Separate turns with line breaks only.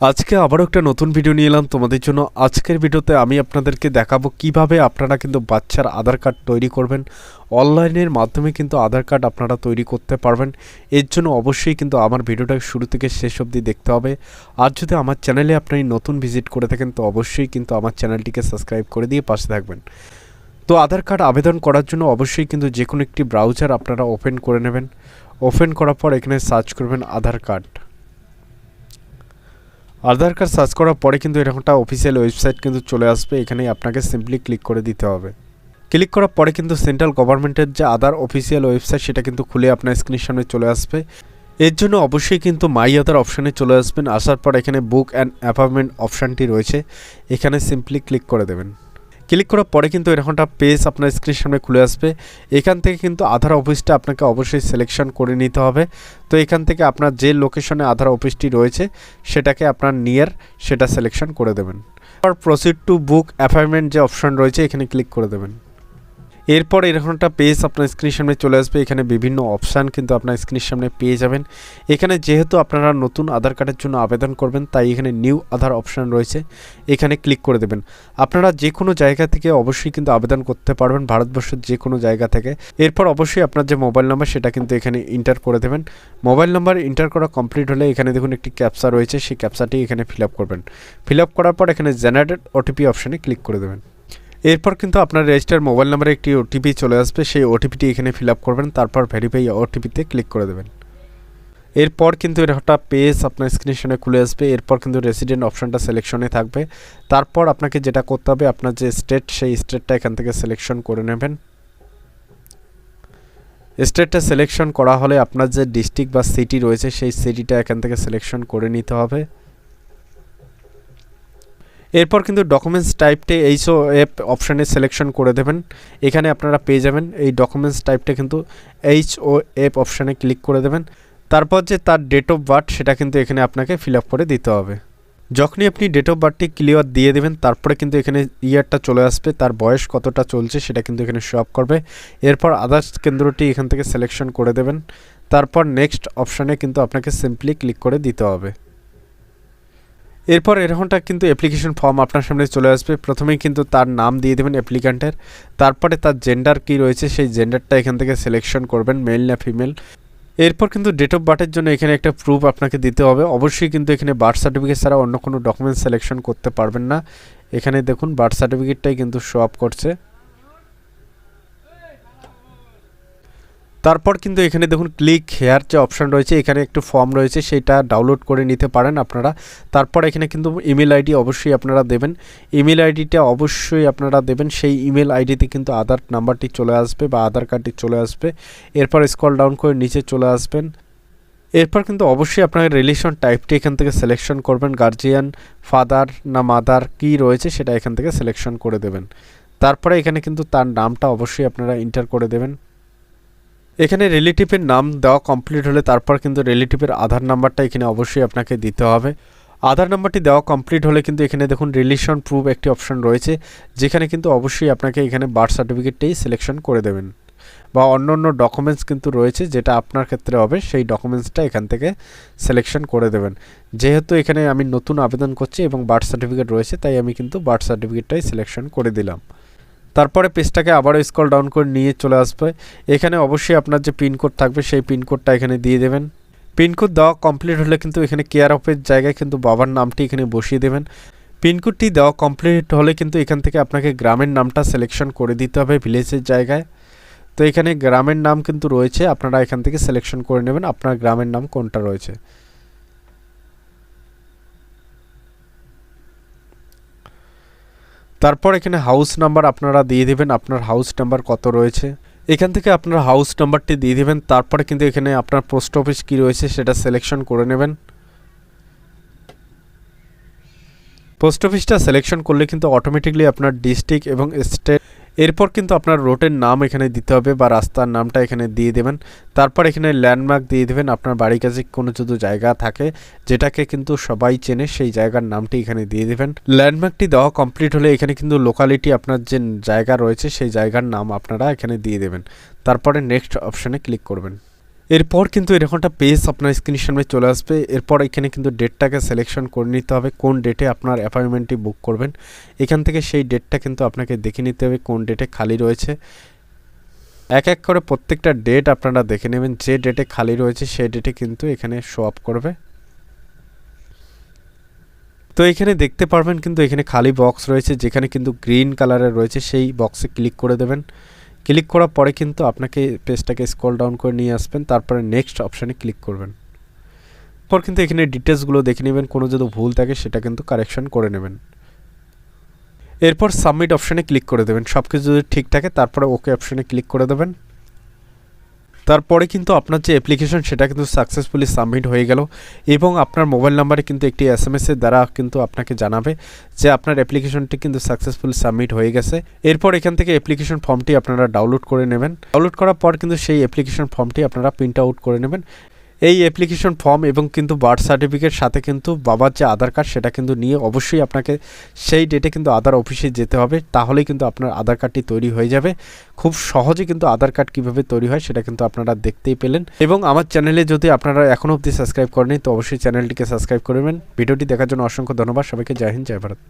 আজকে আবারও একটা নতুন ভিডিও নিয়ে এলাম তোমাদের জন্য। আজকের ভিডিওতে আমি আপনাদেরকে দেখাবো কীভাবে আপনারা কিন্তু বাচ্চার আধার কার্ড তৈরি করবেন। অনলাইনের মাধ্যমে কিন্তু আধার কার্ড আপনারা তৈরি করতে পারবেন। এর জন্য অবশ্যই কিন্তু আমার ভিডিওটা শুরু থেকে শেষ অবধি দেখতে হবে। আর যদি আমার চ্যানেলে আপনি নতুন ভিজিট করে থাকেন, তো অবশ্যই কিন্তু আমার চ্যানেলটিকে সাবস্ক্রাইব করে দিয়ে পাশে থাকবেন। তো আধার কার্ড আবেদন করার জন্য অবশ্যই কিন্তু যে কোনো একটি ব্রাউজার আপনারা ওপেন করে নেবেন। ওপেন করার পর এখানে সার্চ করবেন Aadhaar card. Aadhaar card search করার পরে কিন্তু এরকমটা অফিসিয়াল ওয়েবসাইট কিন্তু চলে আসবে। এখানে আপনাকে সিম্পলি ক্লিক করে দিতে হবে। ক্লিক করার পরে কিন্তু সেন্ট্রাল গভর্নমেন্টের যে আধার অফিসিয়াল ওয়েবসাইট সেটা কিন্তু খুলে আপনার স্ক্রিনের সামনে চলে আসবে। এর জন্য অবশ্যই কিন্তু মাই আধার অপশানে চলে আসবেন। আসার পর এখানে বুক অ্যান্ড অ্যাপয়েন্টমেন্ট অপশানটি রয়েছে। এখানে সিম্পলি ক্লিক করে দেবেন। ক্লিক করার পরে কিন্তু এরকমটা পেজ আপনার স্ক্রিনের সামনে খুলে আসবে। এখান থেকে কিন্তু আধার অফিসটা আপনাকে অবশ্যই সিলেকশন করে নিতে হবে। তো এখান থেকে আপনার যে লোকেশনে আধার অফিসটি রয়েছে, সেটাকে আপনার নিয়ার সেটা সিলেকশন করে দেবেন। আর প্রসিড টু বুক অ্যাপয়েন্টমেন্ট যে অপশন রয়েছে, এখানে ক্লিক করে দেবেন। এরপর এরকম একটা পেজ আপনার স্ক্রিনের সামনে চলে আসবে। এখানে বিভিন্ন অপশান কিন্তু আপনার স্ক্রিনের সামনে পেয়ে যাবেন। এখানে যেহেতু আপনারা নতুন আধার কার্ডের জন্য আবেদন করবেন, তাই এখানে নিউ আধার অপশান রয়েছে। এখানে ক্লিক করে দেবেন। আপনারা যে কোনো জায়গা থেকে অবশ্যই কিন্তু আবেদন করতে পারবেন, ভারতবর্ষের যে কোনো জায়গা থেকে। এরপর অবশ্যই আপনার যে মোবাইল নাম্বার সেটা কিন্তু এখানে ইন্টার করে দেবেন। মোবাইল নাম্বার ইন্টার করা কমপ্লিট হলে এখানে দেখুন একটি ক্যাপসা রয়েছে। সেই ক্যাপসাটি এখানে ফিল করবেন। ফিল করার পর এখানে জেনারেটেড ওটিপি অপশানে ক্লিক করে দেবেন। এরপর কিন্তু আপনার রেজিস্টার মোবাইল নাম্বারে একটি ওটিপি চলে আসবে, সেই ওটিপিটি এখানে ফিল আপ করবেন, তারপর ভেরিফাই ওটিপিতে ক্লিক করে দেবেন। এরপর কিন্তু একটা পেজ আপনার স্ক্রিনে খুলে আসবে, এরপর কিন্তু রেসিডেন্ট অপশানটা সিলেকশনে থাকবে। তারপর আপনাকে যেটা করতে হবে, আপনার যে স্টেট সেই স্টেটটা এখান থেকে সিলেকশন করে নেবেন। স্টেটটা সিলেকশন করা হলে আপনার যে ডিস্ট্রিক্ট বা সিটি রয়েছে, সেই সিটিটা এখান থেকে সিলেকশন করে নিতে হবে। এরপর কিন্তু ডকুমেন্টস টাইপটা এইচও এফ অপশানে সিলেকশন করে দেবেন। এখানে আপনারা পেয়ে যাবেন এই ডকুমেন্টস টাইপটা কিন্তু এইচ ও এফ অপশানে ক্লিক করে দেবেন। তারপর যে তার ডেট অফ বার্থ সেটা কিন্তু এখানে আপনাকে ফিল আপ করে দিতে হবে। যখনই আপনি ডেট অফ বার্থটি ক্লিয়ার দিয়ে দেবেন, তারপরে কিন্তু এখানে ইয়ারটা চলে আসবে, তার বয়স কতটা চলছে সেটা কিন্তু এখানে শো করবে। এরপর আদার্স কেন্দ্রটি এখান থেকে সিলেকশন করে দেবেন। তারপর নেক্সট অপশানে কিন্তু আপনাকে সিম্পলি ক্লিক করে দিতে হবে। এরপর এরকমটা কিন্তু অ্যাপ্লিকেশন ফর্ম আপনার সামনে চলে আসবে। প্রথমেই কিন্তু তার নাম দিয়ে দেবেন অ্যাপ্লিক্যান্টের তারপরে তার জেন্ডার কি রয়েছে, সেই জেন্ডারটা এখান থেকে সিলেকশন করবেন মেল না ফিমেল এরপর কিন্তু ডেট অফ বার্থের জন্য এখানে একটা প্রুফ আপনাকে দিতে হবে। অবশ্যই কিন্তু এখানে বার্থ সার্টিফিকেট ছাড়া অন্য কোনো ডকুমেন্ট সিলেকশন করতে পারবেন না। এখানে দেখুন বার্থ সার্টিফিকেটটাই কিন্তু শো আপ করছে। তারপর কিন্তু এখানে দেখুন ক্লিক হেয়ার যে অপশান রয়েছে, এখানে একটু ফর্ম রয়েছে, সেটা ডাউনলোড করে নিতে পারেন আপনারা। তারপর এখানে কিন্তু ইমেল আইডি অবশ্যই আপনারা দেবেন। ইমেল আইডিটা অবশ্যই আপনারা দেবেন। সেই ইমেল আইডিতে কিন্তু আধার নাম্বারটি চলে আসবে বা আধার কার্ডটি চলে আসবে। এরপর স্কল ডাউন করে নিচে চলে আসবেন। এরপর কিন্তু অবশ্যই আপনার রিলেশন টাইপটি এখান থেকে সিলেকশন করবেন। গার্জিয়ান ফাদার না মাদার কি রয়েছে সেটা এখান থেকে সিলেকশন করে দেবেন। তারপরে এখানে কিন্তু তার নামটা অবশ্যই আপনারা এন্টার করে দেবেন। এখানে রিলেটিভের নাম দেওয়া কমপ্লিট হলে তারপর কিন্তু রিলেটিভের আধার নাম্বারটা এখানে অবশ্যই আপনাকে দিতে হবে। আধার নাম্বারটি দেওয়া কমপ্লিট হলে কিন্তু এখানে দেখুন রিলেশন প্রুফ একটি অপশন রয়েছে, যেখানে কিন্তু অবশ্যই আপনাকে এখানে বার্থ সার্টিফিকেটটাই সিলেকশন করে দেবেন। বা অন্য অন্য ডকুমেন্টস কিন্তু রয়েছে যেটা আপনার ক্ষেত্রে হবে, সেই ডকুমেন্টসটা এখান থেকে সিলেকশন করে দেবেন। যেহেতু এখানে আমি নতুন আবেদন করছি এবং বার্থ সার্টিফিকেট রয়েছে, তাই আমি কিন্তু বার্থ সার্টিফিকেটটাই সিলেকশন করে দিলাম। তারপরে পেজটাকে আবারও স্কল ডাউন করে নিয়ে চলে আসবে। এখানে অবশ্যই আপনার যে পিনকোড থাকবে, সেই পিনকোডটা এখানে দিয়ে দেবেন। পিনকোড দেওয়া কমপ্লিট হলে কিন্তু এখানে কেয়ার অফের জায়গায় কিন্তু বাবার নামটি এখানে বসিয়ে দেবেন। পিনকোডটি দেওয়া কমপ্লিট হলে কিন্তু এখান থেকে আপনাকে গ্রামের নামটা সিলেকশন করে দিতে হবে ভিলেজের জায়গায়। তো এখানে গ্রামের নাম কিন্তু রয়েছে, আপনারা এখান থেকে সিলেকশন করে নেবেন, আপনার গ্রামের নাম কোনটা রয়েছে। তারপর এখানে হাউস নাম্বার আপনারা দিয়ে দেবেন, আপনার হাউস নাম্বার কত রয়েছে। এখান থেকে আপনার হাউস নাম্বারটি দিয়ে দেবেন, তারপরে কিন্তু এখানে আপনার পোস্ট অফিস কী রয়েছে সেটা সিলেকশন করে নেবেন। পোস্ট অফিসটা সিলেকশন করলে কিন্তু অটোমেটিকলি আপনার ডিস্ট্রিক্ট এবং স্টেট এরপর কিন্তু আপনার রোডের নাম এখানে দিতে হবে বা রাস্তার নামটা এখানে দিয়ে দেবেন। তারপর এখানে ল্যান্ডমার্ক দিয়ে দেবেন, আপনার বাড়ির কাছে কোনো যদি জায়গা থাকে যেটাকে কিন্তু সবাই চেনে সেই জায়গার নামটি এখানে দিয়ে দেবেন। ল্যান্ডমার্কটি দেওয়া কমপ্লিট হলে এখানে কিন্তু লোকালিটি আপনার যে জায়গা রয়েছে সেই জায়গার নাম আপনারা এখানে দিয়ে দেবেন। তারপরে নেক্সট অপশানে ক্লিক করবেন। এরপর কিন্তু এরকমটা পেজ আপনার স্ক্রিনের সামনে চলে আসবে। এরপর এখানে কিন্তু ডেটটাকে সিলেকশন করে নিতে হবে, কোন ডেটে আপনার অ্যাপয়েন্টমেন্টটি বুক করবেন। এখান থেকে সেই ডেটটা কিন্তু আপনাকে দেখে নিতে হবে, কোন ডেটে খালি রয়েছে। এক এক করে প্রত্যেকটা ডেট আপনারা দেখে নেবেন, যে ডেটে খালি রয়েছে সেই ডেটে কিন্তু এখানে শো আপ করবে। তো এখানে দেখতে পারবেন কিন্তু এখানে খালি বক্স রয়েছে, যেখানে কিন্তু গ্রিন কালারের রয়েছে, সেই বক্সে ক্লিক করে দেবেন। ক্লিক করার পরে কিন্তু আপনাকে পেজটাকে স্ক্রল ডাউন করে নিয়ে আসবেন, তারপরে নেক্সট অপশানে ক্লিক করবেন। পর কিন্তু এখানে ডিটেলসগুলো দেখে নেবেন, কোনো যদি ভুল থাকে সেটা কিন্তু কারেকশান করে নেবেন। এরপর সাবমিট অপশানে ক্লিক করে দেবেন। সব কিছু যদি ঠিক থাকে, তারপরে ওকে অপশানে ক্লিক করে দেবেন। তারপরে কিন্তু আপনার যে অ্যাপ্লিকেশন সেটা কিন্তু সাকসেসফুলি সাবমিট হয়ে গেল এবং আপনার মোবাইল নাম্বারে কিন্তু একটি এস এম এসের দ্বারা কিন্তু আপনাকে জানাবে যে আপনার অ্যাপ্লিকেশনটি কিন্তু সাকসেসফুলি সাবমিট হয়ে গেছে। এরপর এখান থেকে অ্যাপ্লিকেশন ফর্মটি আপনারা ডাউনলোড করে নেবেন। ডাউনলোড করার পর কিন্তু সেই অ্যাপ্লিকেশন ফর্মটি আপনারা প্রিন্ট আউট করে নেবেন। এই অ্যাপ্লিকেশন ফর্ম এবং কিন্তু বার্থ সার্টিফিকেট সাথে কিন্তু বাবার যে আধার কার্ড সেটা কিন্তু নিয়ে অবশ্যই আপনাকে সেই ডেটে কিন্তু আধার অফিসে যেতে হবে। তাহলেই কিন্তু আপনার আধার কার্ডটি তৈরি হয়ে যাবে। খুব সহজে কিন্তু আধার কার্ড কীভাবে তৈরি হয় সেটা কিন্তু আপনারা দেখতেই পেলেন। এবং আমার চ্যানেলে যদি আপনারা এখনও অবধি সাবস্ক্রাইব করেনি তো অবশ্যই চ্যানেলটিকে সাবস্ক্রাইব করবেন ভিডিওটি দেখার জন্য অসংখ্য ধন্যবাদ। সবাইকে জয় হিন্দ, জয় ভারত।